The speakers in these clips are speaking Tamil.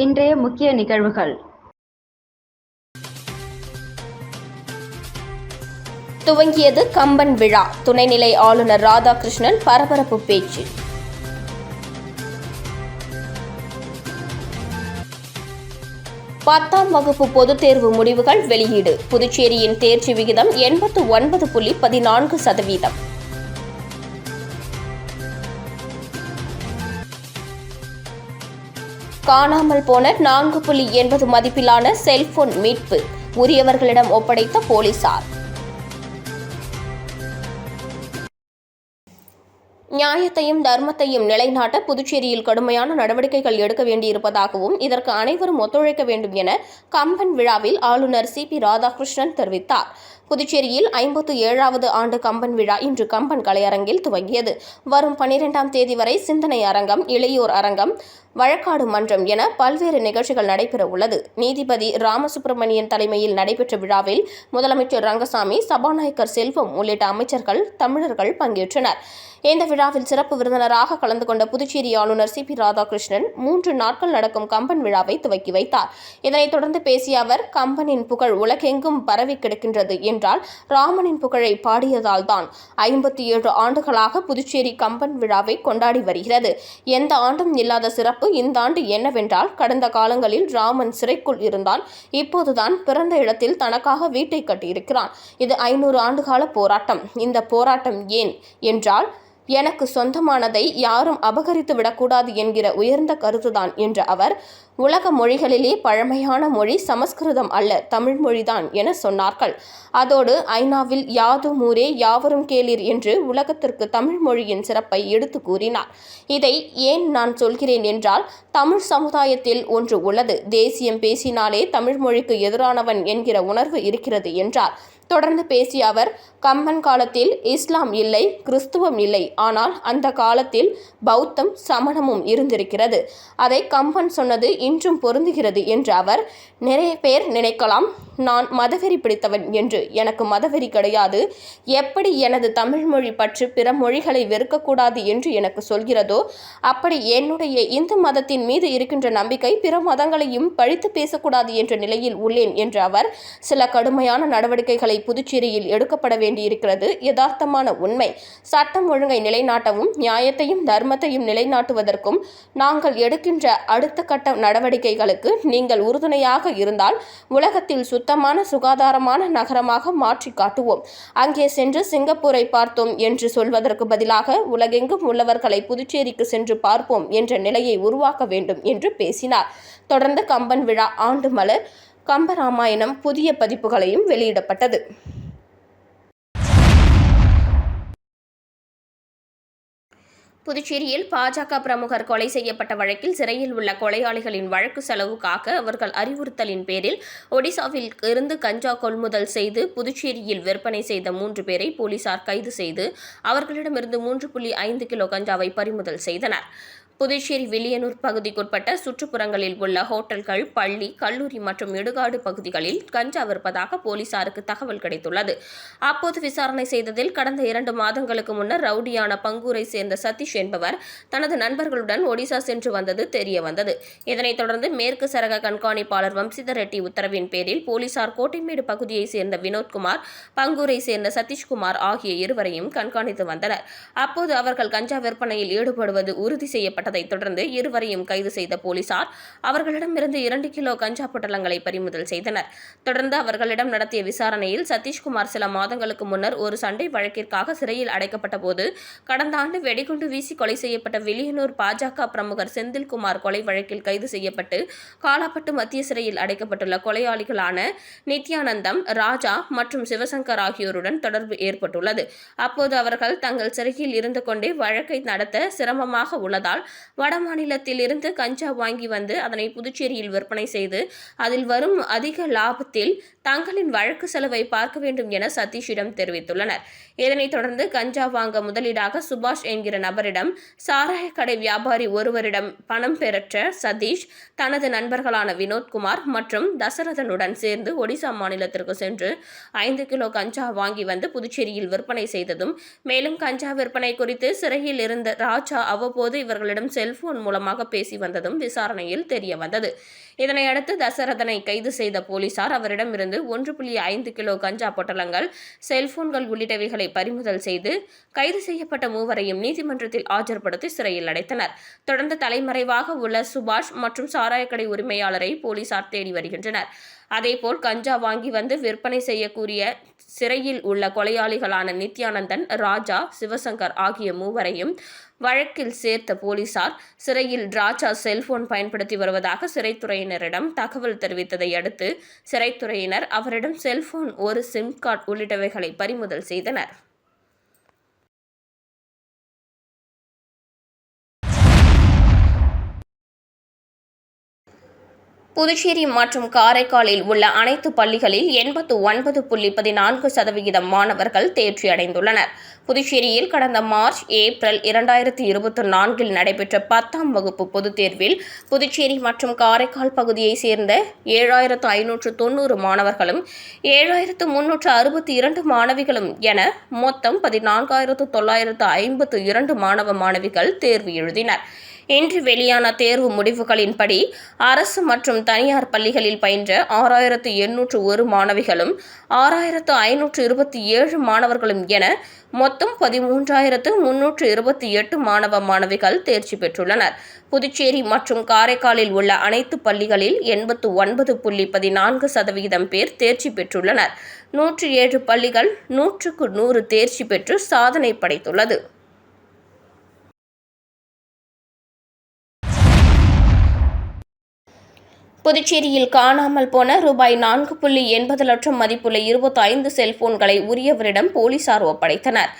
இன்றைய முக்கிய நிகழ்வுகள். துவங்கியது கம்பன் விழா. துணைநிலை ஆளுநர் ராதாகிருஷ்ணன் பரபரப்பு பேச்சு. பத்தாம் வகுப்பு பொதுத் தேர்வு முடிவுகள் வெளியீடு. புதுச்சேரியின் தேர்ச்சி விகிதம் எண்பத்து ஒன்பது புள்ளி பதினான்கு சதவீதம். காணாமல் போன நான்கு புள்ளி எண்பது மதிப்பிலான செல்போன் மீட்பு உரியவர்களிடம் ஒப்படைத்த போலீசார். நியாயத்தையும் தர்மத்தையும் நிலைநாட்ட புதுச்சேரியில் கடுமையான நடவடிக்கைகள் எடுக்க வேண்டியிருப்பதாகவும் இதற்கு அனைவரும் ஒத்துழைக்க வேண்டும் என கம்பன் விழாவில் ஆளுநர் சி. பி. ராதாகிருஷ்ணன் தெரிவித்தார். புதுச்சேரியில் ஐம்பத்து ஏழாவது ஆண்டு கம்பன் விழா இன்று கம்பன் கலையரங்கில் துவங்கியது. வரும் பனிரெண்டாம் தேதி வரை சிந்தனை அரங்கம் இளையோர் அரங்கம் வழக்காடு மன்றம் என பல்வேறு நிகழ்ச்சிகள் நடைபெற உள்ளது. நீதிபதி ராமசுப்பிரமணியன் தலைமையில் நடைபெற்ற விழாவில் முதலமைச்சர் ரங்கசாமி சபாநாயகர் செல்வம் உள்ளிட்ட அமைச்சர்கள் தமிழர்கள் பங்கேற்றனர். இந்த விழாவில் சிறப்பு விருந்தினராக கலந்து கொண்ட புதுச்சேரி ஆளுநர் சி பி ராதாகிருஷ்ணன் மூன்று நாட்கள் நடக்கும் கம்பன் விழாவை துவக்கி வைத்தார். இதனைத் தொடர்ந்து பேசிய அவர் கம்பனின் புகழ் உலகெங்கும் பரவி கிடக்கின்றது என்றால் ராமனின் புகழை பாடியதால் தான். ஐம்பத்தி ஏழு ஆண்டுகளாக புதுச்சேரி கம்பன் விழாவை கொண்டாடி வருகிறது. எந்த ஆண்டும் இல்லாத சிறப்பு இந்த ஆண்டு என்னவென்றால் கடந்த காலங்களில் ராமன் சிறைக்குள் இருந்தான் இப்போதுதான் பிறந்த இடத்தில் தனக்காக வீட்டை கட்டியிருக்கிறான். இது ஐநூறு ஆண்டுகால போராட்டம். இந்த போராட்டம் ஏன்? என்றால் எனக்கு சொந்தமானதை யாரும் அபகரித்து விடக்கூடாது என்கிற உயர்ந்த கருத்துதான் என்ற அவர் உலக மொழிகளிலே பழமையான மொழி சமஸ்கிருதம் அல்ல தமிழ் மொழிதான் என சொன்னார்கள். அதோடு ஐநாவில் யாதும் ஊரே யாவரும் கேளீர் என்று உலகத்திற்கு தமிழ் மொழியின் சிறப்பை எடுத்து கூறினார். இதை ஏன் நான் சொல்கிறேன் என்றால் தமிழ் சமுதாயத்தில் ஒன்று உள்ளது. தேசியம் பேசினாலே தமிழ் மொழிக்கு எதிரானவன் என்கிற உணர்வு இருக்கிறது என்றார். தொடர்ந்து பேசிய அவர் கம்மன் காலத்தில் இஸ்லாம் இல்லை கிறிஸ்துவம் இல்லை. ஆனால் அந்த காலத்தில் பௌத்தம் சமணமும் இருந்திருக்கிறது. அதை கம்பன் சொன்னது இன்றும் பொருந்துகிறது என்று அவர் நிறைய பேர் நினைக்கலாம் நான் மதவெறி பிடித்தவன் என்று. எனக்கு மதவெறி கிடையாது. எப்படி எனது தமிழ் மொழி பற்றி பிற மொழிகளை வெறுக்கக்கூடாது என்று எனக்கு சொல்கிறதோ அப்படி என்னுடைய இந்து மதத்தின் மீது இருக்கின்ற நம்பிக்கை பிற மதங்களையும் பழித்து பேசக்கூடாது என்ற நிலையில் உள்ளேன் என்று அவர் சில கடுமையான நடவடிக்கைகளை புதுச்சேரியில் எடுக்கப்பட வேண்டியிருக்கிறது யதார்த்தமான உண்மை. சட்டம் ஒழுங்கை நிலைநாட்டவும் நியாயத்தையும் தர்மத்தையும் நிலைநாட்டுவதற்கும் நாங்கள் எடுக்கின்ற அடுத்த கட்ட நடவடிக்கைகளுக்கு நீங்கள் உறுதுணையாக இருந்தால் உலகத்தில் சுத்தமான சுகாதாரமான நகரமாக மாற்றி காட்டுவோம். அங்கே சென்று சிங்கப்பூரை பார்த்தோம் என்று சொல்வதற்கு பதிலாக உலகெங்கும் உள்ளவர்களை புதுச்சேரிக்கு சென்று பார்ப்போம் என்ற நிலையை உருவாக்க வேண்டும் என்று பேசினார். தொடர்ந்து கம்பன் விழா ஆண்டு மலர் கம்பராமாயணம் புதிய பதிப்புகளையும் வெளியிடப்பட்டது. புதுச்சேரியில் பாஜக பிரமுகர் கொலை செய்யப்பட்ட வழக்கில் சிறையில் உள்ள கொலையாளிகளின் வழக்கு செலவுக்காக அவர்கள் அறிவுறுத்தலின் பேரில் ஒடிசாவில் இருந்து கஞ்சா கொள்முதல் செய்து புதுச்சேரியில் விற்பனை செய்த மூன்று பேரை போலீசார் கைது செய்து அவர்களிடமிருந்து மூன்று புள்ளி ஐந்து கிலோ கஞ்சாவை பறிமுதல் செய்தனர். புதுச்சேரி வில்லியனூர் பகுதிக்குட்பட்ட சுற்றுப்புறங்களில் உள்ள ஹோட்டல்கள் பள்ளி கல்லூரி மற்றும் இடுகாடு பகுதிகளில் கஞ்சா விற்பதாக போலீசாருக்கு தகவல் கிடைத்துள்ளது. அப்போது விசாரணை செய்ததில் கடந்த இரண்டு மாதங்களுக்கு முன்னர் ரவுடியான பங்கூரை சேர்ந்த சதீஷ் என்பவர் தனது நண்பர்களுடன் ஒடிசா சென்று வந்தது தெரிய வந்தது இதனைத் தொடர்ந்து மேற்கு சரக கண்காணிப்பாளர் வம்சிதர் ரெட்டி உத்தரவின் பேரில் போலீசார் கோட்டைமேடு பகுதியைச் சேர்ந்த வினோத்குமார் பங்கூரை சேர்ந்த சதீஷ்குமார் ஆகிய இருவரையும் கண்காணித்து வந்தனர். அப்போது அவர்கள் கஞ்சா விற்பனையில் ஈடுபடுவது உறுதி செய்யப்பட்டதைத் தொடர்ந்து இருவரையும் கைது செய்த போலீசார் அவர்களிடமிருந்து இரண்டு கிலோ கஞ்சா பொட்டலங்களை பறிமுதல் செய்தனர். தொடர்ந்து அவர்களிடம் நடத்திய விசாரணையில் சதீஷ்குமார் சில மாதங்களுக்கு முன்னர் ஒரு சண்டை வழக்கிற்காக சிறையில் அடைக்கப்பட்ட போது கடந்த ஆண்டு வெடிகுண்டு வீசி கொலை செய்யப்பட்ட வில்லியனூர் பாஜக பிரமுகர் செந்தில்குமார் கொலை வழக்கில் கைது செய்யப்பட்டு காலாப்பட்டு மத்திய சிறையில் அடைக்கப்பட்டுள்ள கொலையாளிகளான நித்யானந்தம் ராஜா மற்றும் சிவசங்கர் ஆகியோருடன் தொடர்பு ஏற்பட்டுள்ளது. அப்போது அவர்கள் தங்கள் சிறையில் இருந்து கொண்டே வழக்கை நடத்த சிரமமாக உள்ளதால் வட மாநிலத்தில் இருந்து கஞ்சா வாங்கி வந்து அதனை புதுச்சேரியில் விற்பனை செய்து அதில் வரும் அதிக லாபத்தில் தங்களின் வழக்கு செலவை பார்க்க வேண்டும் என சதீஷிடம் தெரிவித்துள்ளனர். இதனைத் தொடர்ந்து கஞ்சா வாங்க முதலீடாக சுபாஷ் என்கிற நபரிடம் சாராய கடை வியாபாரி ஒருவரிடம் பணம் பெற்ற சதீஷ் தனது நண்பர்களான வினோத்குமார் மற்றும் தசரதனுடன் சேர்ந்து ஒடிசா மாநிலத்திற்கு சென்று ஐந்து கிலோ கஞ்சா வாங்கி வந்து புதுச்சேரியில் விற்பனை செய்ததும் மேலும் கஞ்சா விற்பனை குறித்து சிறையில் இருந்த ராஜா அவ்வப்போது இவர்களிடம் செல்போன் மூலமாக பேசி வந்ததும் விசாரணையில் தெரிய வந்தது இதனையடுத்து தசரதனை கைது செய்த போலீசார் அவரிடமிருந்து ஒன்று புள்ளி ஐந்து கிலோ கஞ்சா பொட்டலங்கள் செல்போன்கள் உள்ளிட்டவைகளை பறிமுதல் செய்து கைது செய்யப்பட்ட மூவரையும் நீதிமன்றத்தில் ஆஜர்படுத்தி சிறையில் அடைத்தனர். தொடர்ந்து தலைமறைவாக உள்ள சுபாஷ் மற்றும் சாராயக்கடை உரிமையாளரை போலீசார் தேடி வருகின்றனர். அதேபோல் கஞ்சா வாங்கி வந்து விற்பனை செய்யக்கூடிய சிறையில் உள்ள கொலையாளிகளான நித்யானந்தன் ராஜா சிவசங்கர் ஆகிய மூவரையும் வழக்கில் சேர்த்த போலீசார் சிறையில் ராஜா செல்போன் பயன்படுத்தி வருவதாக சிறைத்துறையினரிடம் தகவல் தெரிவித்ததை அடுத்து சிறைத்துறையினர் அவரிடம் செல்போன் ஒரு சிம் கார்டு உள்ளிட்டவைகளை பறிமுதல் செய்தனர். புதுச்சேரி மற்றும் காரைக்காலில் உள்ள அனைத்து பள்ளிகளில் எண்பத்து ஒன்பது புள்ளி பதினான்கு சதவிகிதம் மாணவர்கள் தேர்ச்சி அடைந்துள்ளனர் புதுச்சேரியில் கடந்த மார்ச் ஏப்ரல் இரண்டாயிரத்தி இருபத்தி நான்கில் நடைபெற்ற பத்தாம் வகுப்பு பொதுத் தேர்வில் புதுச்சேரி மற்றும் காரைக்கால் பகுதியைச் சேர்ந்த ஏழாயிரத்து ஐநூற்று தொண்ணூறு மாணவர்களும் ஏழாயிரத்து முன்னூற்று அறுபத்தி இரண்டு மாணவிகளும் என மொத்தம் பதினான்காயிரத்து தொள்ளாயிரத்து ஐம்பத்து இரண்டு மாணவ மாணவிகள் தேர்வு எழுதினர். இன்று வெளியான தேர்வு முடிவுகளின்படி அரசு மற்றும் தனியார் பள்ளிகளில் பயின்ற ஆறாயிரத்து எண்ணூற்று ஒரு மாணவிகளும் ஆறாயிரத்து ஐநூற்று இருபத்தி ஏழு மாணவர்களும் என மொத்தம் பதிமூன்றாயிரத்து முன்னூற்று இருபத்தி எட்டு மாணவ மாணவிகள் தேர்ச்சி பெற்றுள்ளனர். புதுச்சேரி மற்றும் காரைக்காலில் உள்ள அனைத்து பள்ளிகளில் எண்பத்து ஒன்பது புள்ளி பதினான்கு சதவீதம் பேர் தேர்ச்சி பெற்றுள்ளனர். நூற்றி ஏழு பள்ளிகள் நூற்றுக்கு நூறு தேர்ச்சி பெற்று சாதனை படைத்துள்ளது. புதுச்சேரியில் காணாமல் போன ரூபாய் நான்கு புள்ளி எண்பது லட்சம் மதிப்புள்ள இருபத்தி ஐந்து செல்போன்களை உரியவரிடம் போலீசார் ஒப்படைத்தனர்.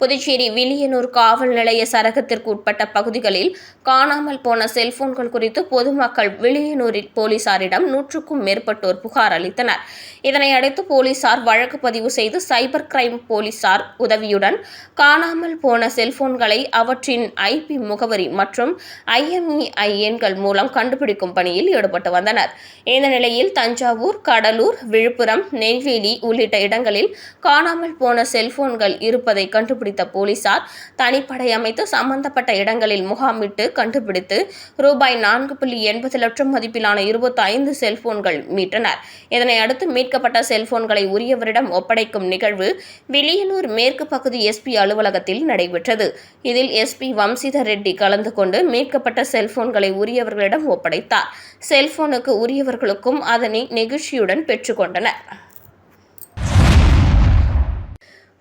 புதுச்சேரி வில்லியனூர் காவல் நிலைய சரகத்திற்கு உட்பட்ட பகுதிகளில் காணாமல் போன செல்போன்கள் குறித்து பொதுமக்கள் வில்லியனூர் போலீசாரிடம் நூற்றுக்கும் மேற்பட்டோர் புகார் அளித்தனர். இதனையடுத்து போலீசார் வழக்கு பதிவு செய்து சைபர் கிரைம் போலீசார் உதவியுடன் காணாமல் போன செல்போன்களை அவற்றின் ஐபி முகவரி மற்றும் ஐஎம்இஐ எண்கள் மூலம் கண்டுபிடிக்கும் பணியில் ஈடுபட்டு வந்தனர். இந்த நிலையில் தஞ்சாவூர் கடலூர் விழுப்புரம் நெய்வேலி உள்ளிட்ட இடங்களில் காணாமல் போன செல்போன்கள் இருப்பதை கண்டுபிடி கண்டுபிடித்த போலீசார் தனிப்படை அமைத்து சம்பந்தப்பட்ட இடங்களில் முகாமிட்டு கண்டுபிடித்து ரூபாய் நான்கு புள்ளி எண்பது லட்சம் மதிப்பிலான இருபத்தி ஐந்து செல்போன்கள் மீட்டனர். இதனையடுத்து மீட்கப்பட்ட செல்போன்களை உரியவரிடம் ஒப்படைக்கும் நிகழ்வு வில்லியனூர் மேற்கு பகுதி எஸ்பி அலுவலகத்தில் நடைபெற்றது. இதில் எஸ்பி வம்சிதர் ரெட்டி கலந்து கொண்டு மீட்கப்பட்ட செல்போன்களை உரியவர்களிடம் ஒப்படைத்தார். செல்போனுக்கு உரியவர்களுக்கும் அதனை நெகிழ்ச்சியுடன் பெற்றுக்கொண்டனர்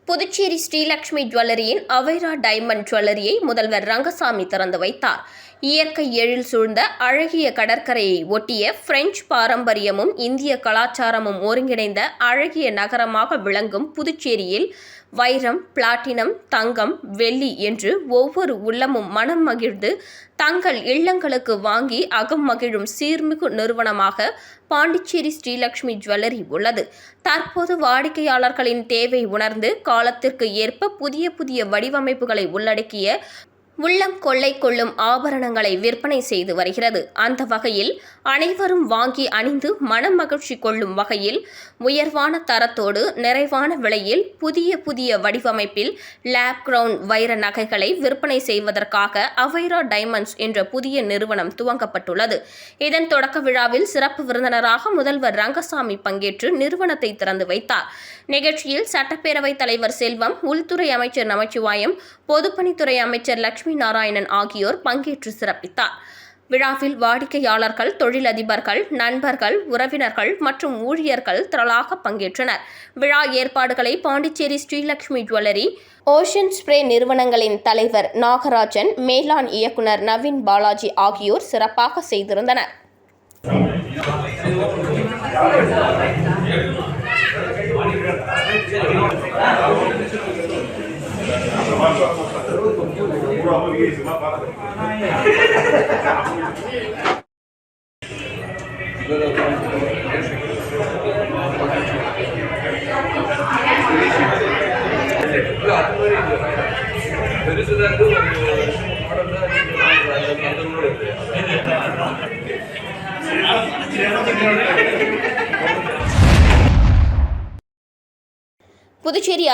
புதுச்சேரி ஸ்ரீலக்ஷ்மி ஜுவல்லரியின் அவைரா டைமண்ட் ஜுவல்லரியை முதல்வர் ரங்கசாமி திறந்து வைத்தார். இயற்கை எழில் சூழ்ந்த அழகிய கடற்கரையை ஒட்டிய பிரெஞ்சு பாரம்பரியமும் இந்திய கலாச்சாரமும் ஒருங்கிணைந்த அழகிய நகரமாக விளங்கும் புதுச்சேரியில் வைரம் பிளாட்டினம் தங்கம் வெள்ளி என்று ஒவ்வொரு உள்ளமும் மனம் மகிழ்ந்து தங்கள் இல்லங்களுக்கு வாங்கி அகம் மகிழும் சீர்மிகு நிறுவனமாக பாண்டிச்சேரி ஸ்ரீலக்ஷ்மி ஜுவல்லரி உள்ளது. தற்போது வாடிக்கையாளர்களின் தேவை உணர்ந்து காலத்திற்கு ஏற்ப புதிய புதிய வடிவமைப்புகளை உள்ளடக்கிய உள்ளம் கொள்ளை கொள்ளும் ஆபரணங்களை விற்பனை செய்து வருகிறது. அந்த வகையில் அனைவரும் வாங்கி அணிந்து மனம் மகிழ்ச்சி கொள்ளும் வகையில் உயர்வான தரத்தோடு நிறைவான விலையில் புதிய புதிய வடிவமைப்பில் லேப் கிரவுன் வைர நகைகளை விற்பனை செய்வதற்காக அவைரா டைமண்ட்ஸ் என்ற புதிய நிறுவனம் துவங்கப்பட்டுள்ளது. இதன் தொடக்க விழாவில் சிறப்பு விருந்தினராக முதல்வர் ரங்கசாமி பங்கேற்று நிறுவனத்தை திறந்து வைத்தார். நிகழ்ச்சியில் சட்டப்பேரவைத் தலைவர் செல்வம் உள்துறை அமைச்சர் நமச்சிவாயம் பொதுப்பணித்துறை அமைச்சர் லட்சுமி நாராயணன் ஆகியோர் பங்கேற்று சிறப்பித்தார். விழாவில் வாடிக்கையாளர்கள் தொழிலதிபர்கள் நண்பர்கள் உறவினர்கள் மற்றும் ஊழியர்கள் திரளாக பங்கேற்றனர். விழா ஏற்பாடுகளை Pondicherry Srilakshmi jewellery ocean spray நிறுவனங்களின் தலைவர் நாகராஜன் மேலாண் இயக்குனர் நவீன் பாலாஜி ஆகியோர் சிறப்பாக செய்திருந்தனர். Bro, I'm gonna use my body.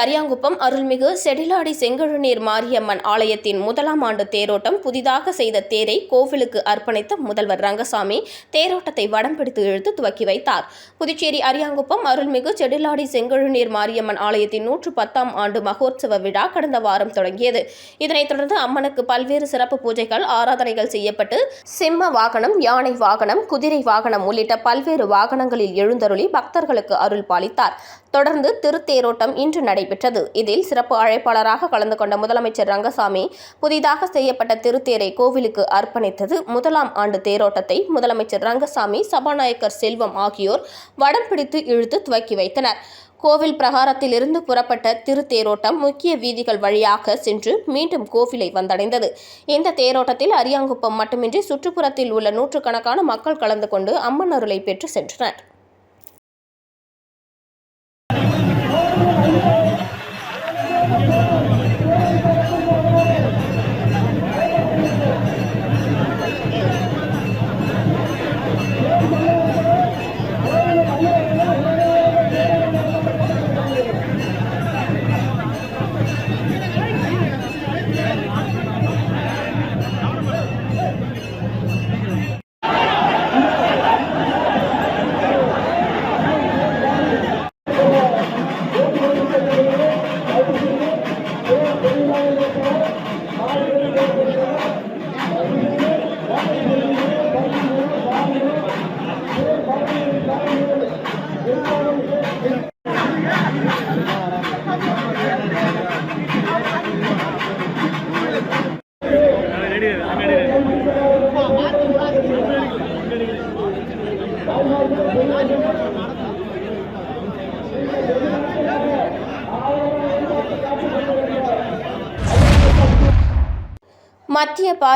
Ariyankuppam அருள்மிகு செடிலாடி செங்கழுநீர் மாரியம்மன் ஆலயத்தின் முதலாம் ஆண்டு தேரோட்டம் புதிதாக செய்த தேரை கோவிலுக்கு அர்ப்பணித்த முதல்வர் ரங்கசாமி தேரோட்டத்தை வடம் பிடித்து இழுத்து துவக்கி வைத்தார். புதுச்சேரி அரியாங்குப்பம் அருள்மிகு செடிலாடி செங்கழுநீர் மாரியம்மன் ஆலயத்தின் நூற்று பத்தாம் ஆண்டு மகோத்சவ விழா கடந்த வாரம் தொடங்கியது. இதனைத் தொடர்ந்து அம்மனுக்கு பல்வேறு சிறப்பு பூஜைகள் ஆராதனைகள் செய்யப்பட்டு சிம்ம வாகனம் யானை வாகனம் குதிரை வாகனம் உள்ளிட்ட பல்வேறு வாகனங்களில் எழுந்தருளி பக்தர்களுக்கு அருள் பாலித்தார். தொடர்ந்து திருத்தேரோட்டம் இன்று நடை நடைபெற்றது. இதில் சிறப்பு அழைப்பாளராக கலந்து கொண்ட முதலமைச்சர் ரங்கசாமி புதிதாக செய்யப்பட்ட திருத்தேரை கோவிலுக்கு அர்ப்பணித்தது. முதலாம் ஆண்டு தேரோட்டத்தை முதலமைச்சர் ரங்கசாமி சபாநாயகர் செல்வம் ஆகியோர் வடம் பிடித்து இழுத்து துவக்கி வைத்தனர். கோவில் பிரகாரத்திலிருந்து புறப்பட்ட திருத்தேரோட்டம் முக்கிய வீதிகள் வழியாக சென்று மீண்டும் கோவிலை வந்தடைந்தது. இந்த தேரோட்டத்தில் அரியாங்குப்பம் மட்டுமின்றி சுற்றுப்புறத்தில் உள்ள நூற்றுக்கணக்கான மக்கள் கலந்து கொண்டு அம்மன் அருளை பெற்று சென்றனர்.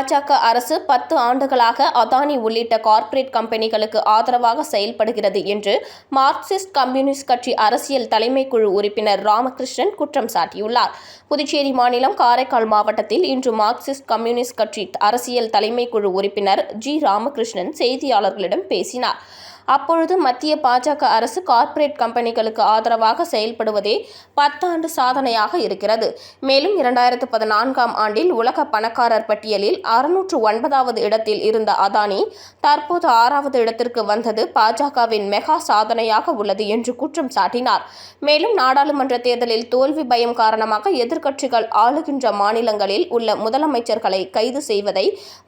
பாஜக அரசு பத்து ஆண்டுகளாக அதானி உள்ளிட்ட கார்ப்பரேட் கம்பெனிகளுக்கு ஆதரவாக செயல்படுகிறது என்று மார்க்சிஸ்ட் கம்யூனிஸ்ட் கட்சி அரசியல் தலைமைக்குழு உறுப்பினர் ராமகிருஷ்ணன் குற்றம் சாட்டியுள்ளார். புதுச்சேரி மாநிலம் காரைக்கால் மாவட்டத்தில் இன்று மார்க்சிஸ்ட் கம்யூனிஸ்ட் கட்சி அரசியல் தலைமைக்குழு உறுப்பினர் ஜி. ராமகிருஷ்ணன் செய்தியாளர்களிடம் பேசினார். அப்பொழுது மத்திய பாஜக அரசு கார்ப்பரேட் கம்பெனிகளுக்கு ஆதரவாக செயல்படுவதே பத்தாண்டு சாதனையாக இருக்கிறது. மேலும் இரண்டாயிரத்து பதினான்காம் ஆண்டில் உலக பணக்காரர் பட்டியலில் அறுநூற்று ஒன்பதாவது இடத்தில் இருந்த அதானி தற்போது ஆறாவது இடத்திற்கு வந்தது பாஜகவின் மெகா சாதனையாக உள்ளது என்று குற்றம் சாட்டினார். மேலும் நாடாளுமன்ற தேர்தலில் தோல்வி பயம் காரணமாக எதிர்க்கட்சிகள் ஆளுகின்ற மாநிலங்களில் உள்ள முதலமைச்சர்களை கைது செய்வதை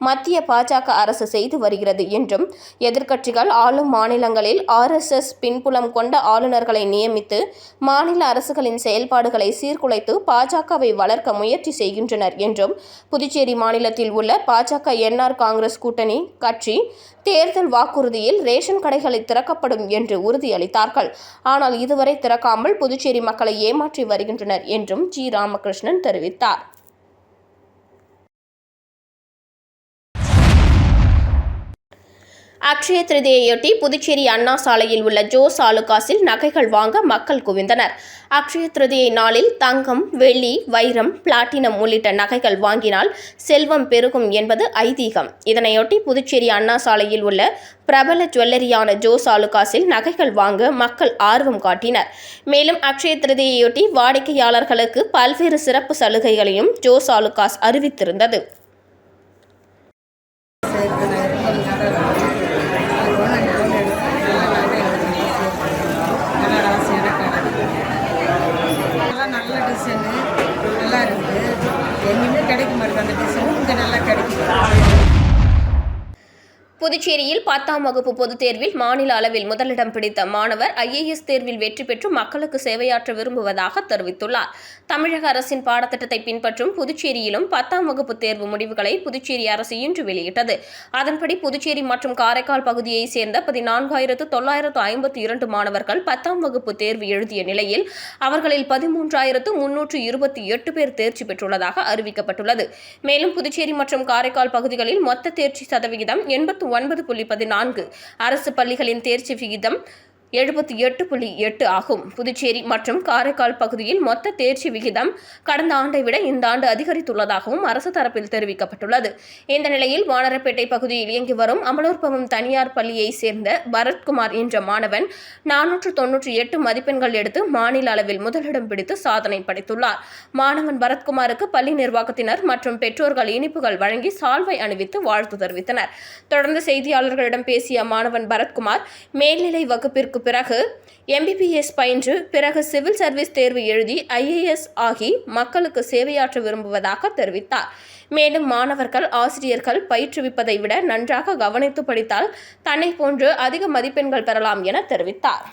மத்திய பாஜக அரசு செய்து வருகிறது என்றும் எதிர்க்கட்சிகள் ஆளும் மாநிலங்களில் ஆர்எஸ்எஸ் பின்புலம் கொண்ட ஆளுநர்களை நியமித்து மாநில அரசுகளின் செயல்பாடுகளை சீர்குலைத்து பாஜகவை வளர்க்க முயற்சி செய்கின்றனர் என்றும் புதுச்சேரி மாநிலத்தில் உள்ள பாஜக என்ஆர் காங்கிரஸ் கூட்டணி கட்சி தேர்தல் வாக்குறுதியில் ரேஷன் கடைகளை திறக்கப்படும் என்று உறுதியளித்தார்கள். ஆனால் இதுவரை திறக்காமல் புதுச்சேரி மக்களை ஏமாற்றி வருகின்றனர் என்றும் ஜி. ராமகிருஷ்ணன் தெரிவித்தார். அக்ஷய திருதியையொட்டி புதுச்சேரி அண்ணா சாலையில் உள்ள ஜோஸ் ஆலுகாஸில் நகைகள் வாங்க மக்கள் குவிந்தனர். அக்ஷய திருதியை நாளில் தங்கம் வெள்ளி வைரம் பிளாட்டினம் உள்ளிட்ட நகைகள் வாங்கினால் செல்வம் பெருகும் என்பது ஐதீகம். இதனையொட்டி புதுச்சேரி அண்ணா சாலையில் உள்ள பிரபல ஜுவல்லரியான ஜோஸ் ஆலுகாஸில் நகைகள் வாங்க மக்கள் ஆர்வம் காட்டினர். மேலும் அக்ஷய திருதியையொட்டி வாடிக்கையாளர்களுக்கு பல்வேறு சிறப்பு சலுகைகளையும் ஜோஸ் ஆலுகாஸ் அறிவித்திருந்தது எல்லாம் நல்ல டிசைனு நல்லா இருக்குது எங்கேயுமே கிடைக்க மாட்டேங்குது அந்த டிசைன் இங்கே நல்லா கிடைக்கும் புதுச்சேரியில் பத்தாம் வகுப்பு பொதுத் தேர்வில் மாநில அளவில் முதலிடம் பிடித்த மாணவர் ஐஏஎஸ் தேர்வில் வெற்றி பெற்று மக்களுக்கு சேவையாற்ற விரும்புவதாக தெரிவித்துள்ளார். தமிழக அரசின் பாடத்திட்டத்தை பின்பற்றும் புதுச்சேரியிலும் பத்தாம் வகுப்பு தேர்வு முடிவுகளை புதுச்சேரி அரசு இன்று வெளியிட்டது. அதன்படி புதுச்சேரி மற்றும் காரைக்கால் பகுதியைச் சேர்ந்த பதினான்காயிரத்து தொள்ளாயிரத்து ஐம்பத்தி இரண்டு மாணவர்கள் பத்தாம் வகுப்பு தேர்வு எழுதிய நிலையில் அவர்களில் பதிமூன்றாயிரத்து முன்னூற்று இருபத்தி எட்டு பேர் தேர்ச்சி பெற்றுள்ளதாக அறிவிக்கப்பட்டுள்ளது. மேலும் புதுச்சேரி மற்றும் காரைக்கால் பகுதிகளில் மொத்த தேர்ச்சி சதவிகிதம் எண்பத்து ஒன்பது புள்ளி பதினான்கு. அரசு பள்ளிகளின் தேர்ச்சி விகிதம் எழுபத்தி எட்டு புள்ளி எட்டு ஆகும். புதுச்சேரி மற்றும் காரைக்கால் பகுதியில் மொத்த தேர்ச்சி விகிதம் கடந்த ஆண்டை விட இந்த ஆண்டு அதிகரித்துள்ளதாகவும் அரசு தரப்பில் தெரிவிக்கப்பட்டுள்ளது. இந்த நிலையில் வானரப்பேட்டை பகுதியில் இயங்கி வரும் அமலூர்பவம் தனியார் பள்ளியைச் சேர்ந்த பரத்குமார் என்ற மாணவன் நானூற்று தொன்னூற்றி எட்டு மதிப்பெண்கள் எடுத்து மாநில அளவில் முதலிடம் பிடித்து சாதனை படைத்துள்ளார். மாணவன் பரத்குமாருக்கு பள்ளி நிர்வாகத்தினர் மற்றும் பெற்றோர்கள் இனிப்புகள் வழங்கி சால்வை அணிவித்து வாழ்த்து தெரிவித்தனர். தொடர்ந்து செய்தியாளர்களிடம் பேசிய மாணவன் பரத்குமார் மேல்நிலை வகுப்பிற்கு பிறகு எம்பிபிஎஸ் பயின்று பிறகு சிவில் சர்வீஸ் தேர்வு எழுதி ஐஏஎஸ் ஆகி மக்களுக்கு சேவையாற்ற விரும்புவதாக தெரிவித்தார். மேலும் மாணவர்கள் ஆசிரியர்கள் பயிற்றுவிப்பதை விட நன்றாக கவனித்து படித்தால் தன்னை போன்று அதிக மதிப்பெண்கள் பெறலாம் என தெரிவித்தார்.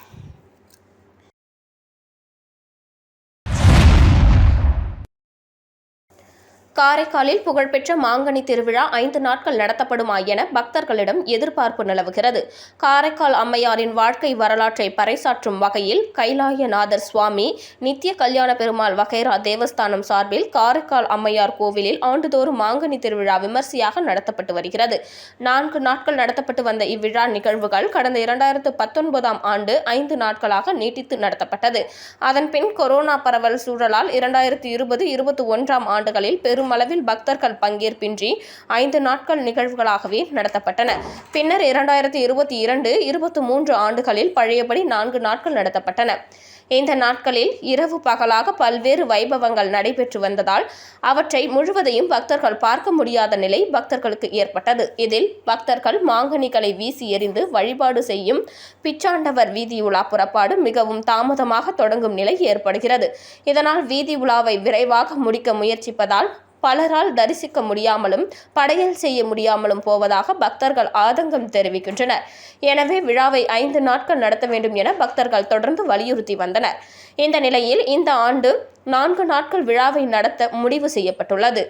காரைக்காலில் புகழ்பெற்ற மாங்கனி திருவிழா ஐந்து நாட்கள் நடத்தப்படுமா என பக்தர்களிடம் எதிர்பார்ப்பு நிலவுகிறது. காரைக்கால் அம்மையாரின் வாழ்க்கை வரலாற்றை பறைசாற்றும் வகையில் கைலாயநாதர் சுவாமி நித்திய கல்யாண பெருமாள் வகைரா தேவஸ்தானம் சார்பில் காரைக்கால் அம்மையார் கோவிலில் ஆண்டுதோறும் மாங்கனி திருவிழா விமர்சையாக நடத்தப்பட்டு வருகிறது. நான்கு நாட்கள் நடத்தப்பட்டு வந்த இவ்விழா நிகழ்வுகள் கடந்த இரண்டாயிரத்து பத்தொன்பதாம் ஆண்டு ஐந்து நாட்களாக நீட்டித்து நடத்தப்பட்டது. அதன்பின் கொரோனா பரவல் சூழலால் இரண்டாயிரத்து இருபது இருபத்தி ஒன்றாம் ஆண்டுகளில் பெரும் பெருமளவில் பக்தர்கள் பங்கேற்பின்றி ஐந்து நாட்கள் நிகழ்வுகளாகவே நடத்தப்பட்டன. பின்னர் இரண்டாயிரத்தி இருபத்தி இரண்டு இருபத்தி மூன்று ஆண்டுகளில் பழையபடி நான்கு நாட்கள் நடத்தப்பட்டன. இந்த நாட்களில் இரவு பகலாக பல்வேறு வைபவங்கள் நடைபெற்று வந்ததால் அவற்றை முழுவதையும் பக்தர்கள் பார்க்க முடியாத நிலை பக்தர்களுக்கு ஏற்பட்டது. இதில் பக்தர்கள் மாங்கனிகளை வீசி எறிந்து வழிபாடு செய்யும் பிச்சாண்டவர் வீதி உலா புறப்பாடு மிகவும் தாமதமாக தொடங்கும் நிலை ஏற்படுகிறது. இதனால் வீதி உலாவை விரைவாக முடிக்க முயற்சிப்பதால் பலரால் தரிசிக்க முடியாமலும் படையல் செய்ய முடியாமலும் போவதாக பக்தர்கள் ஆதங்கம் தெரிவிக்கின்றனர். எனவே விழாவை ஐந்து நாட்கள் நடத்த வேண்டும் என பக்தர்கள் தொடர்ந்து வலியுறுத்தி வந்தனர். இந்த நிலையில் இந்த ஆண்டு நான்கு நாட்கள் விழாவை நடத்த முடிவு செய்யப்பட்டுள்ளது.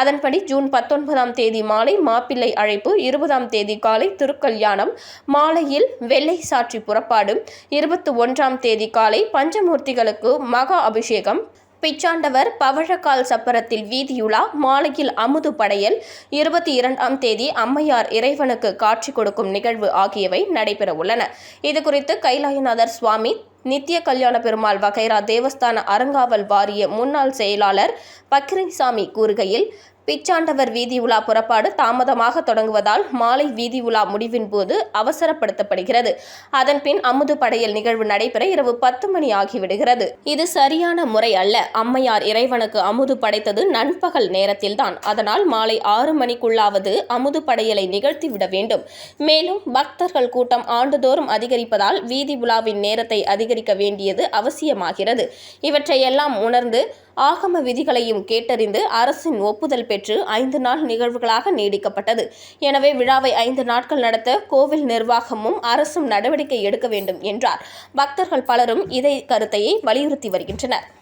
அதன்படி ஜூன் பத்தொன்பதாம் தேதி மாலை மாப்பிள்ளை அழைப்பு இருபதாம் தேதி காலை திருக்கல்யாணம் மாலையில் வெள்ளை சாற்றி புறப்பாடு இருபத்தி ஒன்றாம் தேதி காலை பஞ்சமூர்த்திகளுக்கு மகா அபிஷேகம் பிச்சாண்டவர் பவழக்கால் சப்பரத்தில் வீதியுலா மாலையில் அமுது படையல். இருபத்தி இரண்டாம் தேதி அம்மையார் இறைவனுக்கு காட்சி கொடுக்கும் நிகழ்வு ஆகியவை நடைபெற உள்ளன. இதுகுறித்து கைலாயநாதர் சுவாமி நித்திய கல்யாண பெருமாள் வகைரா தேவஸ்தான அறங்காவல் வாரிய முன்னாள் செயலாளர் பக்கிரிசாமி கூறுகையில் பிச்சாண்டவர் வீதி உலா புறப்பாடு தாமதமாக தொடங்குவதால் மாலை வீதி உலா முடிவின் போது அவசரப்படுத்தப்படுகிறது. அதன்பின் அமுது படையல் நிகழ்வு நடைபெற இரவு பத்து மணி ஆகிவிடுகிறது. இது சரியான முறை அல்ல. அம்மையார் இறைவனுக்கு அமுது படைத்தது நண்பகல் நேரத்தில்தான். அதனால் மாலை ஆறு மணிக்குள்ளாவது அமுது படையலை நிகழ்த்திவிட வேண்டும். மேலும் பக்தர்கள் கூட்டம் ஆண்டுதோறும் அதிகரிப்பதால் வீதி உலாவின் நேரத்தை அதிகரிக்க வேண்டியது அவசியமாகிறது. இவற்றையெல்லாம் உணர்ந்து ஆகம விதிகளையும் கேட்டறிந்து அரசின் ஒப்புதல் பெற்று ஐந்து நாள் நிகழ்வுகளாக நீடிக்கப்பட்டது. எனவே விழாவை ஐந்து நாட்கள் நடத்த கோவில் நிர்வாகமும் அரசும் நடவடிக்கை எடுக்க வேண்டும் என்றார். பக்தர்கள் பலரும் இதை கருத்தையை வலியுறுத்தி வருகின்றனர்.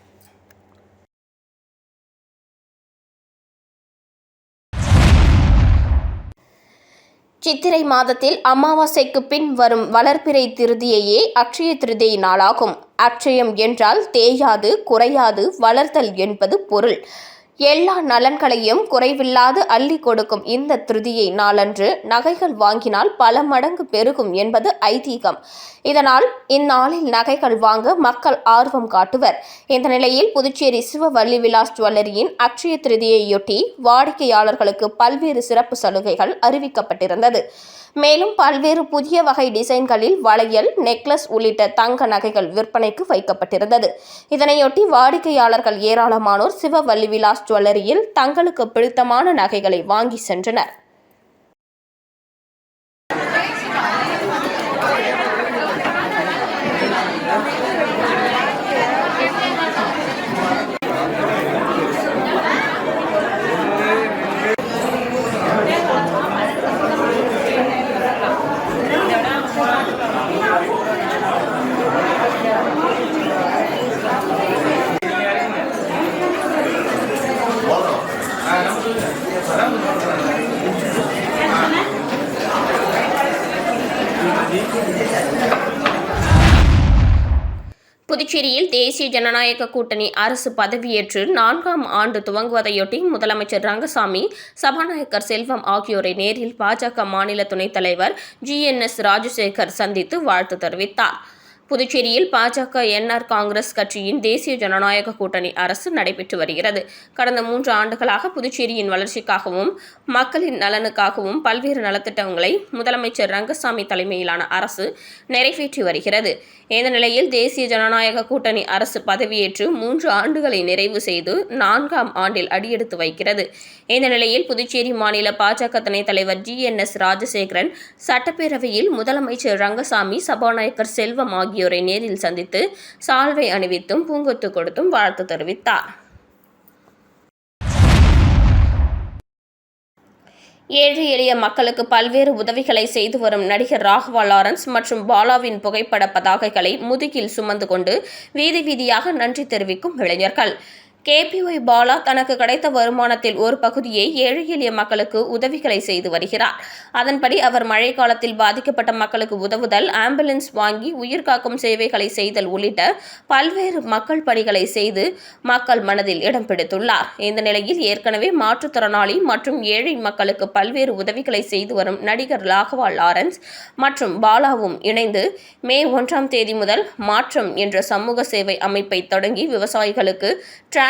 சித்திரை மாதத்தில் அமாவாசைக்கு பின் வரும் வளர்பிறை திருதியையே அக்ஷய திருதியை நாளாகும். அக்ஷயம் என்றால் தேயாது குறையாது வளர்த்தல் என்பது பொருள். எல்லா நலன்களையும் குறைவில்லாது அள்ளி கொடுக்கும் இந்த திருதியை நாளன்று நகைகள் வாங்கினால் பல மடங்கு பெருகும் என்பது ஐதீகம். இதனால் இந்நாளில் நகைகள் வாங்க மக்கள் ஆர்வம் காட்டுவர். இந்த நிலையில் புதுச்சேரி சிவவல்லி விலாஸ் ஜுவல்லரியின் அக்ஷய திருதியையொட்டி வாடிக்கையாளர்களுக்கு பல்வேறு சிறப்பு சலுகைகள் அறிவிக்கப்பட்டிருந்தது. மேலும் பல்வேறு புதிய வகை டிசைன்களில் வளையல் நெக்லஸ் உள்ளிட்ட தங்க நகைகள் விற்பனைக்கு வைக்கப்பட்டிருந்தது. இதனையொட்டி வாடிக்கையாளர்கள் ஏராளமானோர் சிவவல்லி விலாஸ் ஜுவல்லரியில் தங்களுக்கு பிடித்தமான நகைகளை வாங்கி சென்றனர். புதுச்சேரியில் தேசிய ஜனநாயக கூட்டணி அரசு பதவியேற்று நான்காம் ஆண்டு துவங்குவதையொட்டி முதலமைச்சர் ரங்கசாமி சபாநாயகர் செல்வம் ஆகியோரை நேரில் பாஜக மாநில துணைத் தலைவர் ஜி என் எஸ் ராஜசேகர் சந்தித்து வாழ்த்து தெரிவித்தார். புதுச்சேரியில் பாஜக என்ஆர் காங்கிரஸ் கட்சியின் தேசிய ஜனநாயக கூட்டணி அரசு நடைபெற்று வருகிறது. கடந்த மூன்று ஆண்டுகளாக புதுச்சேரியின் வளர்ச்சிக்காகவும் மக்களின் நலனுக்காகவும் பல்வேறு நலத்திட்டங்களை முதலமைச்சர் ரங்கசாமி தலைமையிலான அரசு நிறைவேற்றி வருகிறது. இந்த நிலையில் தேசிய ஜனநாயக கூட்டணி அரசு பதவியேற்று மூன்று ஆண்டுகளை நிறைவு செய்து நான்காம் ஆண்டில் அடியெடுத்து வைக்கிறது. இந்த நிலையில் புதுச்சேரி மாநில பாஜக துணைத் தலைவர் ஜி என் எஸ் ராஜசேகரன் சட்டப்பேரவையில் முதலமைச்சர் ரங்கசாமி சபாநாயகர் செல்வம் ஆகியோரை நேரில் சந்தித்து சால்வை அணிவித்தும் பூங்கொத்து கொடுத்தும் வாழ்த்து தெரிவித்தார். ஏழை எளிய மக்களுக்கு பல்வேறு உதவிகளை செய்து வரும் நடிகர் ராகவா லாரன்ஸ் மற்றும் பாலாவின் புகைப்பட பதாகைகளை முதுகில் சுமந்து கொண்டு வீதி வீதியாக நன்றி தெரிவிக்கும் இளைஞர்கள். கேபிஒய் பாலா தனக்கு கிடைத்த வருமானத்தில் ஒரு பகுதியை ஏழை எளிய மக்களுக்கு உதவிகளை செய்து வருகிறார். அதன்படி அவர் மழை காலத்தில் பாதிக்கப்பட்ட மக்களுக்கு உதவுதல் ஆம்புலன்ஸ் வாங்கி உயிர்காக்கும் சேவைகளை செய்தல் உள்ளிட்ட பல்வேறு மக்கள் பணிகளை செய்து மக்கள் மனதில் இடம் பிடித்துள்ளார். இந்த நிலையில் ஏற்கனவே மாற்றுத்திறனாளி மற்றும் ஏழை மக்களுக்கு பல்வேறு உதவிகளை செய்து வரும் நடிகர் ராகவா லாரன்ஸ் மற்றும் பாலாவும் இணைந்து மே ஒன்றாம் தேதி முதல் மாற்றம் என்ற சமூக சேவை அமைப்பை தொடங்கி விவசாயிகளுக்கு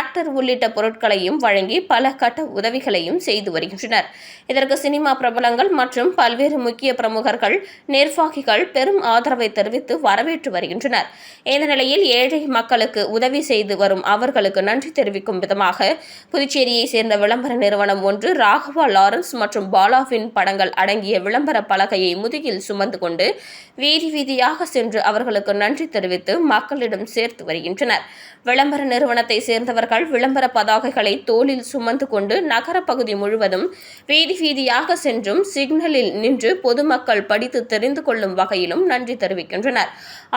டிராக்டர் உள்ளிட்ட பொருட்களையும் வழங்கி பல கட்ட உதவிகளையும் செய்து வருகின்றனர். இதற்கு சினிமா பிரபலங்கள் மற்றும் பல்வேறு முக்கிய பிரமுகர்கள் நிர்வாகிகள் பெரும் ஆதரவை தெரிவித்து வரவேற்று வருகின்றனர். இந்த நிலையில் ஏழை மக்களுக்கு உதவி செய்து வரும் அவர்களுக்கு நன்றி தெரிவிக்கும் விதமாக புதுச்சேரியை சேர்ந்த விளம்பர நிறுவனம் ஒன்று ராகவா லாரன்ஸ் மற்றும் பாலாவின் படங்கள் அடங்கிய விளம்பர பலகையை முதுகில் சுமந்து கொண்டு வீதி வீதியாக சென்று அவர்களுக்கு நன்றி தெரிவித்து மக்களிடம் சேர்த்து வருகின்றனர். விளம்பர நிறுவனத்தை சேர்ந்தவர்கள் விளம்பர பதாகைகளை தோளில் சுமந்து கொண்டு நகர பகுதி முழுவதும் வீதி வீதியாக சென்றும் சிக்னலில் நின்று பொதுமக்கள் படித்து தெரிந்து கொள்ளும் வகையிலும் நன்றி தெரிவிக்கின்றனர்.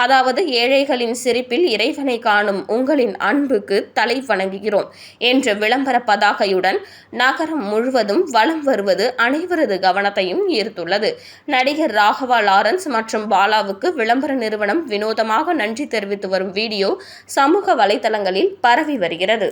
அதாவது ஏழைகளின் சிரிப்பில் இறைவனை காணும் உங்களின் அன்புக்கு தலை வணங்குகிறோம் என்ற விளம்பர பதாகையுடன் நகரம் முழுவதும் வலம் வருவது அனைவரது கவனத்தையும் ஈர்த்துள்ளது. நடிகர் ராகவா லாரன்ஸ் மற்றும் பாலாவுக்கு விளம்பர நிறுவனம் வினோதமாக நன்றி தெரிவித்து வரும் வீடியோ சமூக வலைதளங்களில் பரவி வருகிறது.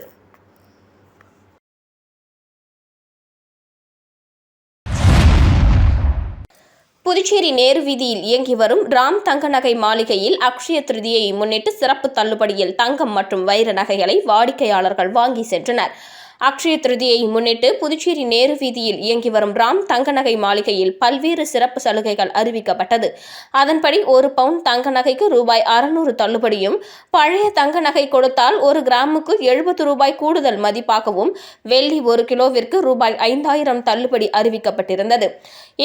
புதுச்சேரி நேரு வீதியில் இயங்கி வரும் ராம் தங்க நகை மாளிகையில் அக்ஷய திருதியை முன்னிட்டு சிறப்பு தள்ளுபடியில் தங்கம் மற்றும் வைர நகைகளை வாடிக்கையாளர்கள் வாங்கி சென்றனர். அக்ஷய திருதியை முன்னிட்டு புதுச்சேரி நேரு வீதியில் இயங்கி வரும் ராம் தங்க நகை மாளிகையில் பல்வேறு சிறப்பு சலுகைகள் அறிவிக்கப்பட்டது. அதன்படி ஒரு பவுன் தங்க நகைக்கு ரூபாய் அறுநூறு தள்ளுபடியும் பழைய தங்க நகை கொடுத்தால் ஒரு கிராமுக்கு எழுபது ரூபாய் கூடுதல் மதிப்பாகவும் வெள்ளி ஒரு கிலோவிற்கு ரூபாய் ஐந்தாயிரம் தள்ளுபடி அறிவிக்கப்பட்டிருந்தது.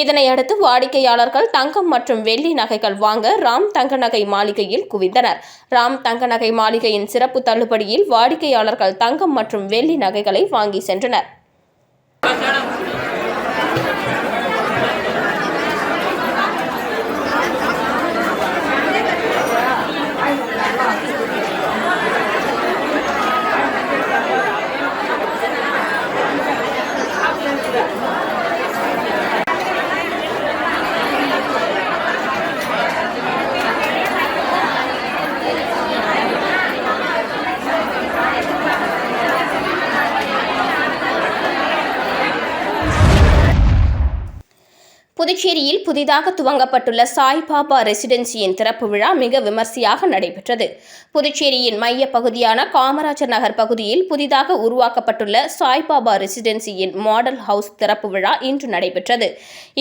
இதனையடுத்து வாடிக்கையாளர்கள் தங்கம் மற்றும் வெள்ளி நகைகள் வாங்க ராம் தங்க நகை மாளிகையில் குவிந்தனர். ராம் தங்க நகை மாளிகையின் சிறப்பு தள்ளுபடியில் வாடிக்கையாளர்கள் தங்கம் மற்றும் வெள்ளி நகைகளை வாங்கி சென்றனர். புதுச்சேரியில் புதிதாக துவங்கப்பட்டுள்ள சாய்பாபா ரெசிடென்சியின் திறப்பு விழா மிக விமர்சையாக நடைபெற்றது. புதுச்சேரியின் மைய பகுதியான காமராஜர் நகர் பகுதியில் புதிதாக உருவாக்கப்பட்டுள்ள சாய்பாபா ரெசிடென்சியின் மாடல் ஹவுஸ் திறப்பு விழா இன்று நடைபெற்றது.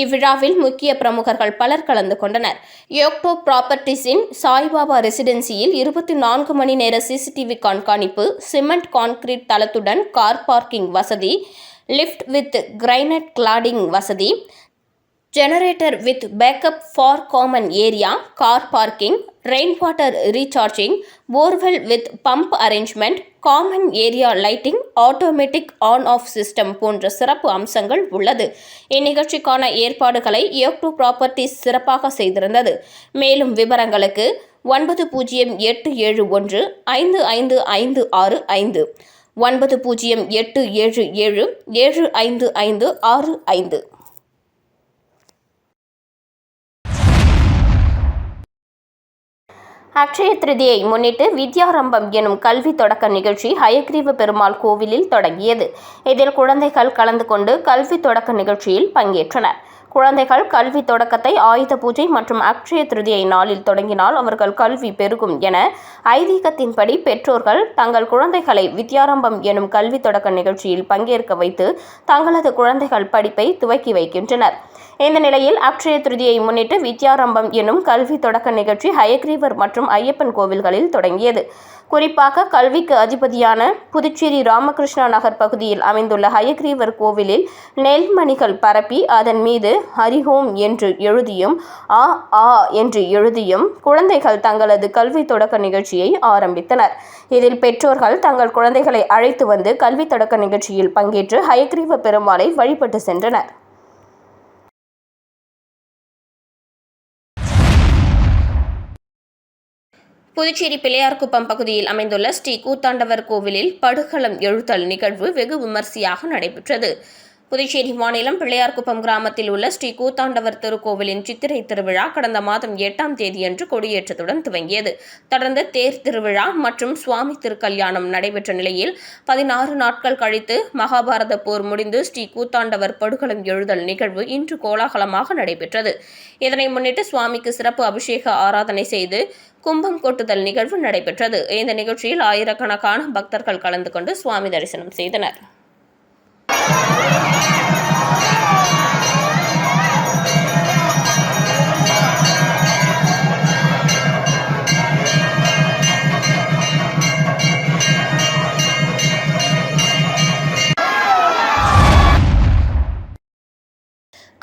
இவ்விழாவில் முக்கிய பிரமுகர்கள் பலர் கலந்து கொண்டனர். யோக்டோ ப்ராப்பர்ட்டிஸின் சாய்பாபா ரெசிடென்சியில் இருபத்தி நான்கு மணி நேர சிசிடிவி கண்காணிப்பு சிமெண்ட் கான்கிரீட் தளத்துடன் கார் பார்க்கிங் வசதி லிஃப்ட் வித் கிரைனட் கிளாடிங் வசதி generator with backup for common area car parking rain water recharging borewell with pump arrangement common area lighting automatic on off system போன்ற சிறப்பு அம்சங்கள் உள்ளது. இந்நிகழ்ச்சிக்கான ஏற்பாடுகளை எஃப்டூ ப்ராப்பர்ட்டிஸ் சிறப்பாக செய்திருந்தது. மேலும் விவரங்களுக்கு ஒன்பது பூஜ்ஜியம் எட்டு ஏழு ஒன்று ஐந்து ஐந்து ஐந்து ஆறு ஐந்து. ஒன்பது பூஜ்ஜியம் எட்டு ஏழு ஏழு ஏழு ஐந்து ஐந்து ஆறு ஐந்து. அக்ஷய திருதியை முன்னிட்டு வித்யாரம்பம் எனும் கல்வி தொடக்க நிகழ்ச்சி ஹயக்ரீவ பெருமாள் கோவிலில் தொடங்கியது. இதில் குழந்தைகள் கலந்து கொண்டு கல்வி தொடக்க நிகழ்ச்சியில் பங்கேற்றனர். குழந்தைகள் கல்வி தொடக்கத்தை ஆயுத பூஜை மற்றும் அக்ஷய திருதியை நாளில் தொடங்கினால் அவர்கள் கல்வி பெருகும் என ஐதீகத்தின்படி பெற்றோர்கள் தங்கள் குழந்தைகளை வித்யாரம்பம் எனும் கல்வி தொடக்க நிகழ்ச்சியில் பங்கேற்க வைத்து தங்களது குழந்தைகள் படிப்பை துவக்கி வைக்கின்றனர். இந்த நிலையில் அக்ஷய திருதியை முன்னிட்டு வித்யாரம்பம் எனும் கல்வி தொடக்க நிகழ்ச்சி ஹயக்ரீவர் மற்றும் ஐயப்பன் கோவில்களில் தொடங்கியது. குறிப்பாக கல்விக்கு அதிபதியான புதுச்சேரி ராமகிருஷ்ணா நகர் பகுதியில் அமைந்துள்ள ஹயக்ரீவர் கோவிலில் நெல்மணிகள் பரப்பி அதன் மீது ஹரிஹோம் என்று எழுதியும் ஆ ஆ என்று எழுதியும் குழந்தைகள் தங்களது கல்வி தொடக்க நிகழ்ச்சியை ஆரம்பித்தனர். இதில் பெற்றோர்கள் தங்கள் குழந்தைகளை அழைத்து வந்து கல்வி தொடக்க நிகழ்ச்சியில் பங்கேற்று ஹயக்ரீவ பெருமாளை வழிபட்டு சென்றனர். புதுச்சேரி பிள்ளையார்குப்பம் பகுதியில் அமைந்துள்ள ஸ்ரீ கூத்தாண்டவர் கோவிலில் படுகளம் எழுத்தல் நிகழ்வு வெகு விமர்சையாக நடைபெற்றது. புதுச்சேரி மாநிலம் பிள்ளையார்குப்பம் கிராமத்தில் உள்ள ஸ்ரீ கூத்தாண்டவர் திருக்கோவிலின் சித்திரை திருவிழா கடந்த மாதம் எட்டாம் தேதியன்று கொடியேற்றத்துடன் துவங்கியது. தொடர்ந்து தேர் திருவிழா மற்றும் சுவாமி திருக்கல்யாணம் நடைபெற்ற நிலையில் பதினாறு நாட்கள் கழித்து மகாபாரத போர் முடிந்து ஸ்ரீ கூத்தாண்டவர் படுகளம் எழுதல் நிகழ்வு இன்று கோலாகலமாக நடைபெற்றது. இதனை முன்னிட்டு சுவாமிக்கு சிறப்பு அபிஷேக ஆராதனை செய்து கும்பம் கொட்டுதல் நிகழ்வு நடைபெற்றது. இந்த நிகழ்ச்சியில் ஆயிரக்கணக்கான பக்தர்கள் கலந்து கொண்டு சுவாமி தரிசனம் செய்தனர்.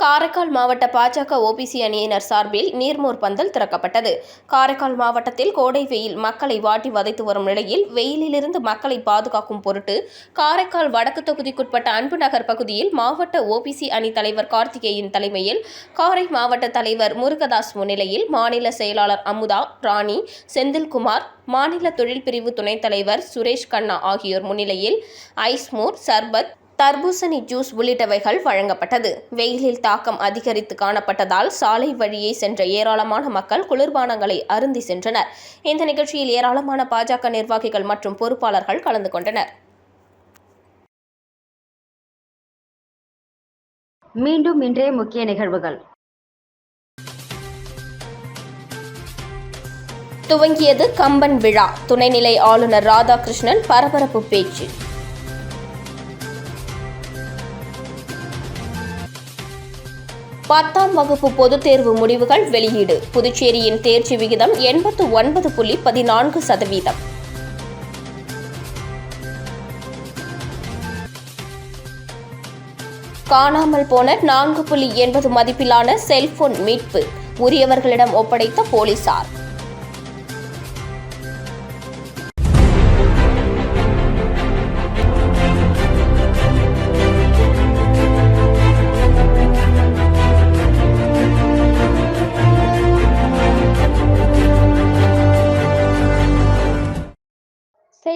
காரைக்கால் மாவட்ட பாஜக ஓபிசி அணியினர் சார்பில் நீர்மோர் பந்தல் திறக்கப்பட்டது. காரைக்கால் மாவட்டத்தில் கோடை வெயில் மக்களை வாட்டி வதைத்து வரும் நிலையில் வெயிலிலிருந்து மக்களை பாதுகாக்கும் பொருட்டு காரைக்கால் வடக்கு தொகுதிக்குட்பட்ட அன்பு நகர் பகுதியில் மாவட்ட ஓபிசி அணி தலைவர் கார்த்திகேயன் தலைமையில் காரை மாவட்ட தலைவர் முருகதாஸ் முன்னிலையில் மாநில செயலாளர் அமுதா ராணி செந்தில்குமார் மாநில தொழில் பிரிவு துணைத் தலைவர் சுரேஷ் கண்ணா ஆகியோர் முன்னிலையில் ஐஸ்மோர் சர்பத் தர்பூசணி ஜூஸ் உள்ளிட்டவைகள் வழங்கப்பட்டது. வெயிலில் தாக்கம் அதிகரித்து காணப்பட்டதால் சாலை வழியே சென்ற ஏராளமான மக்கள் குளிர்பானங்களை அருந்தி சென்றனர். இந்த நிகழ்ச்சியில் ஏராளமான பாஜக நிர்வாகிகள் மற்றும் பொறுப்பாளர்கள் கலந்து கொண்டனர். மீண்டும் இன்றைய முக்கிய நிகழ்வுகள். துவங்கியது கம்பன் விழா. துணைநிலை ஆளுநர் ராதாகிருஷ்ணன் பரபரப்பு பேச்சு. பத்தாம் வகுப்பு பொதுத் தேர்வு முடிவுகள் வெளியீடு. புதுச்சேரியின் தேர்ச்சி விகிதம் எண்பத்து ஒன்பது புள்ளி பதினான்கு சதவீதம். காணாமல் போன நான்கு புள்ளி எண்பது மதிப்பிலான செல்போன் மீட்பு உரியவர்களிடம் ஒப்படைத்த போலீசார்.